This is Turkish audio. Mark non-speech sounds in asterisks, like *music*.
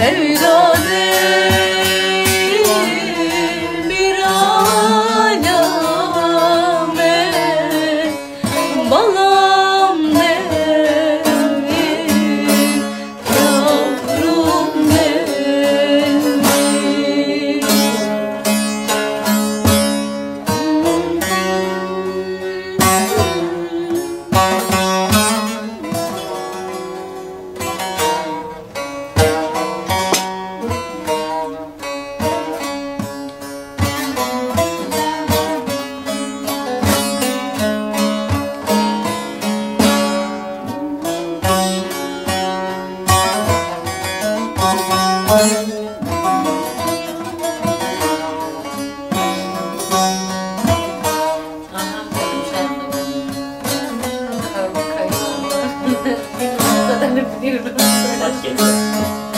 sevdan Zaten *laughs* hep biliyorum. Başka